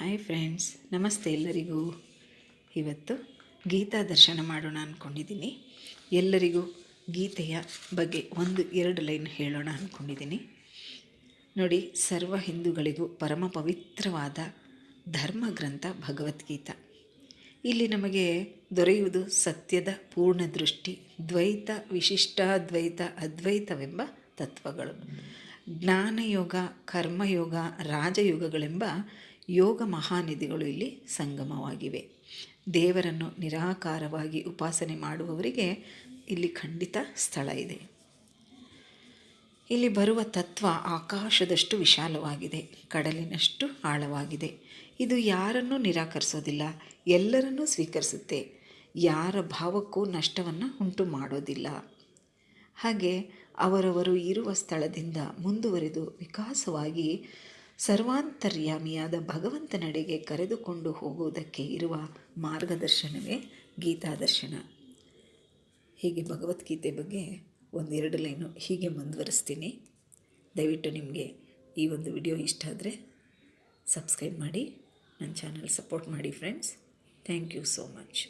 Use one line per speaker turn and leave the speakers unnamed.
Hi friends ನಮಸ್ತೆ ಎಲ್ಲರಿಗೂ. ಇವತ್ತು ಗೀತಾ ದರ್ಶನ ಮಾಡೋಣ ಅಂದ್ಕೊಂಡಿದ್ದೀನಿ ಎಲ್ಲರಿಗೂ ಗೀತೆಯ ಬಗ್ಗೆ ಒಂದು ಎರಡು ಲೈನ್ ಹೇಳೋಣ ಅಂದ್ಕೊಂಡಿದ್ದೀನಿ ನೋಡಿ, ಸರ್ವ ಹಿಂದೂಗಳಿಗೂ ಪರಮ ಪವಿತ್ರವಾದ ಧರ್ಮ ಗ್ರಂಥ ಭಗವದ್ಗೀತ. ಇಲ್ಲಿ ನಮಗೆ ದೊರೆಯುವುದು ಸತ್ಯದ ಪೂರ್ಣ ದೃಷ್ಟಿ, ದ್ವೈತ ವಿಶಿಷ್ಟಾದ್ವೈತ ಅದ್ವೈತವೆಂಬ ತತ್ವಗಳು. ಜ್ಞಾನಯೋಗ, ಕರ್ಮಯೋಗ, ರಾಜಯೋಗಗಳೆಂಬ ಯೋಗ ಮಹಾನಿಧಿಗಳು ಇಲ್ಲಿ ಸಂಗಮವಾಗಿವೆ. ದೇವರನ್ನು ನಿರಾಕಾರವಾಗಿ ಉಪಾಸನೆ ಮಾಡುವವರಿಗೆ ಇಲ್ಲಿ ಖಂಡಿತ ಸ್ಥಳ ಇದೆ. ಇಲ್ಲಿ ಬರುವ ತತ್ವ ಆಕಾಶದಷ್ಟು ವಿಶಾಲವಾಗಿದೆ, ಕಡಲಿನಷ್ಟು ಆಳವಾಗಿದೆ. ಇದು ಯಾರನ್ನೂ ನಿರಾಕರಿಸೋದಿಲ್ಲ, ಎಲ್ಲರನ್ನೂ ಸ್ವೀಕರಿಸುತ್ತೆ. ಯಾರ ಭಾವಕ್ಕೂ ನಷ್ಟವನ್ನು ಉಂಟು ಮಾಡೋದಿಲ್ಲ. ಹಾಗೆ ಅವರವರು ಇರುವ ಸ್ಥಳದಿಂದ ಮುಂದುವರೆದು ವಿಕಾಸವಾಗಿ ಸರ್ವಾಂತರ್ಯಾಮಿಯಾದ ಭಗವಂತನಡೆಗೆ ಕರೆದುಕೊಂಡು ಹೋಗುವುದಕ್ಕೆ ಇರುವ ಮಾರ್ಗದರ್ಶನವೇ ಗೀತಾದರ್ಶನ. ಹೀಗೆ ಭಗವದ್ಗೀತೆ ಬಗ್ಗೆ ಒಂದೆರಡು ಲೈನು ಹೀಗೆ ಮುಂದುವರಿಸ್ತೀನಿ. ದಯವಿಟ್ಟು ನಿಮಗೆ ಈ ಒಂದು ವಿಡಿಯೋ ಇಷ್ಟ ಆದರೆ ಸಬ್ಸ್ಕ್ರೈಬ್ ಮಾಡಿ, ನನ್ನ ಚಾನಲ್ ಸಪೋರ್ಟ್ ಮಾಡಿ friends. Thank you so much.